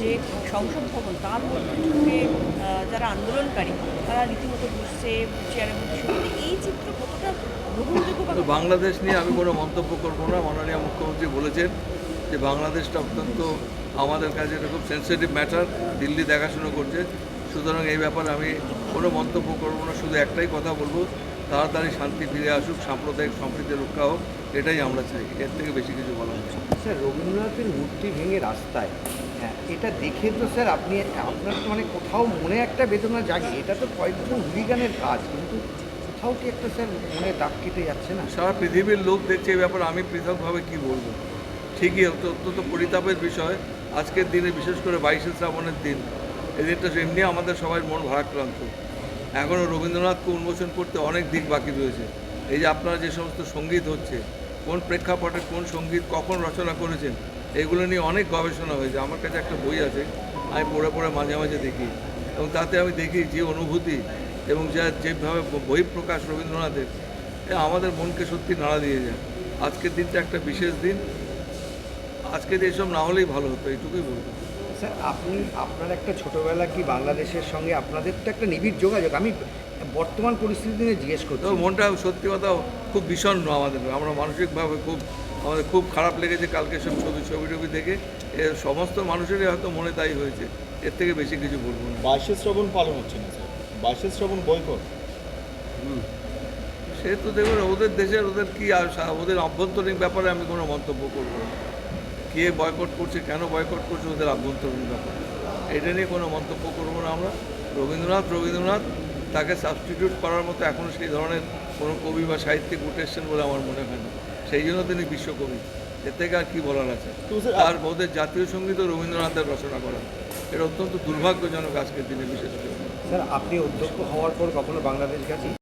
যে সংসদ ভবন, তার মধ্যে যারা আন্দোলনকারী, তারা রীতিমতো বসছে মধ্যে এই চিত্র কতটা গ্রহণযোগ্য বাংলাদেশ নিয়ে আমি কোনো মন্তব্য করব না। মাননীয় মুখ্যমন্ত্রী বলেছেন যে বাংলাদেশটা অত্যন্ত আমাদের কাছে এটা খুব সেন্সিটিভ ম্যাটার দিল্লি দেখাশুনো করছে। সুতরাং এই ব্যাপারে আমি কোনো মন্তব্য করব না, শুধু একটাই কথা বলব। তাড়াতাড়ি শান্তি ফিরে আসুক সাম্প্রদায়িক সম্প্রীতি রক্ষা হোক এটাই আমরা চাই। এর থেকে বেশি কিছু বলা না। স্যার রবীন্দ্রনাথের মূর্তি ভেঙে রাস্তায় হ্যাঁ এটা দেখে তো স্যার আপনি আপনার তো মানে কোথাও মনে একটা বেদনা জাগে। এটা তো কয়েকজন হুলিগানের কাজ কিন্তু কোথাও কি একটা স্যার মনে দাগ কেটে যাচ্ছে না? সারা পৃথিবীর লোক দেখছে এই ব্যাপারে আমি পৃথকভাবে কি বলব? ঠিকই অত- অত্যন্ত পরিতাপের বিষয়। আজকের দিনে বিশেষ করে বাইশে শ্রাবণের দিন এই দিনটা এমনি আমাদের সবাই মন ভারাক্রান্ত। এখনও রবীন্দ্রনাথকে উন্মোচন করতে অনেক দিক বাকি রয়েছে। এই যে আপনারা যে সমস্ত সংগীত হচ্ছে, কোন প্রেক্ষাপটে কোন সংগীত কখন রচনা করেছেন, এগুলো নিয়ে অনেক গবেষণা হয়েছে। আমার কাছে একটা বই আছে, আমি পড়ে পড়ে মাঝে মাঝে দেখি। এবং তাতে আমি দেখি যে অনুভূতি এবং যা যেভাবে বহিঃপ্রকাশ রবীন্দ্রনাথের আমাদের মনকে সত্যি নাড়া দিয়ে যায়। আজকের দিনটা একটা বিশেষ দিন। আজকে এসব না হলেই ভালো হতো, এইটুকুই বলব। স্যার আপনি আপনার একটা ছোটবেলা কি বাংলাদেশের সঙ্গে আপনাদের তো একটা নিবিড় যোগাযোগ? আমি বর্তমান পরিস্থিতি নিয়ে জিজ্ঞেস করছি। মনটা সত্যি কথা খুব বিষণ্ণ আমাদের। আমরা মানসিকভাবে খুব আমাদের খুব খারাপ লেগেছে কালকে সব ছবি ছবি টবি দেখে। এ সমস্ত মানুষেরই হয়তো মনে তাই হয়েছে। এর থেকে বেশি কিছু বলব না। বাইশে শ্রাবণ পালন হচ্ছে না স্যার। বাইশে শ্রাবণ বয়কট সে তো দেখবেন ওদের দেশের ওদের কি আশা ওদের অভ্যন্তরীণ ব্যাপারে আমি কোনো মন্তব্য করব না। কে বয়কট করছে কেন বয়কট করছে ওদের আভ্যন্তরীণ ব্যাপার। এটা নিয়ে কোনো মন্তব্য করব না আমরা। রবীন্দ্রনাথ রবীন্দ্রনাথ তাকে সাবস্টিটিউট করার মতো এখনও সেই ধরনের কোনো কবি বা সাহিত্যিক উঠে এসছেন বলে আমার মনে হয় না। সেই জন্য তিনি বিশ্বকবি। এর থেকে আর কী বলার আছে? আর বোধের জাতীয় সঙ্গীতও রবীন্দ্রনাথের রচনা করা। এটা অত্যন্ত দুর্ভাগ্যজনক আজকের দিনে বিশেষ করে। স্যার আপনি অধ্যক্ষ হওয়ার পর কখনো বাংলাদেশ গেছেন?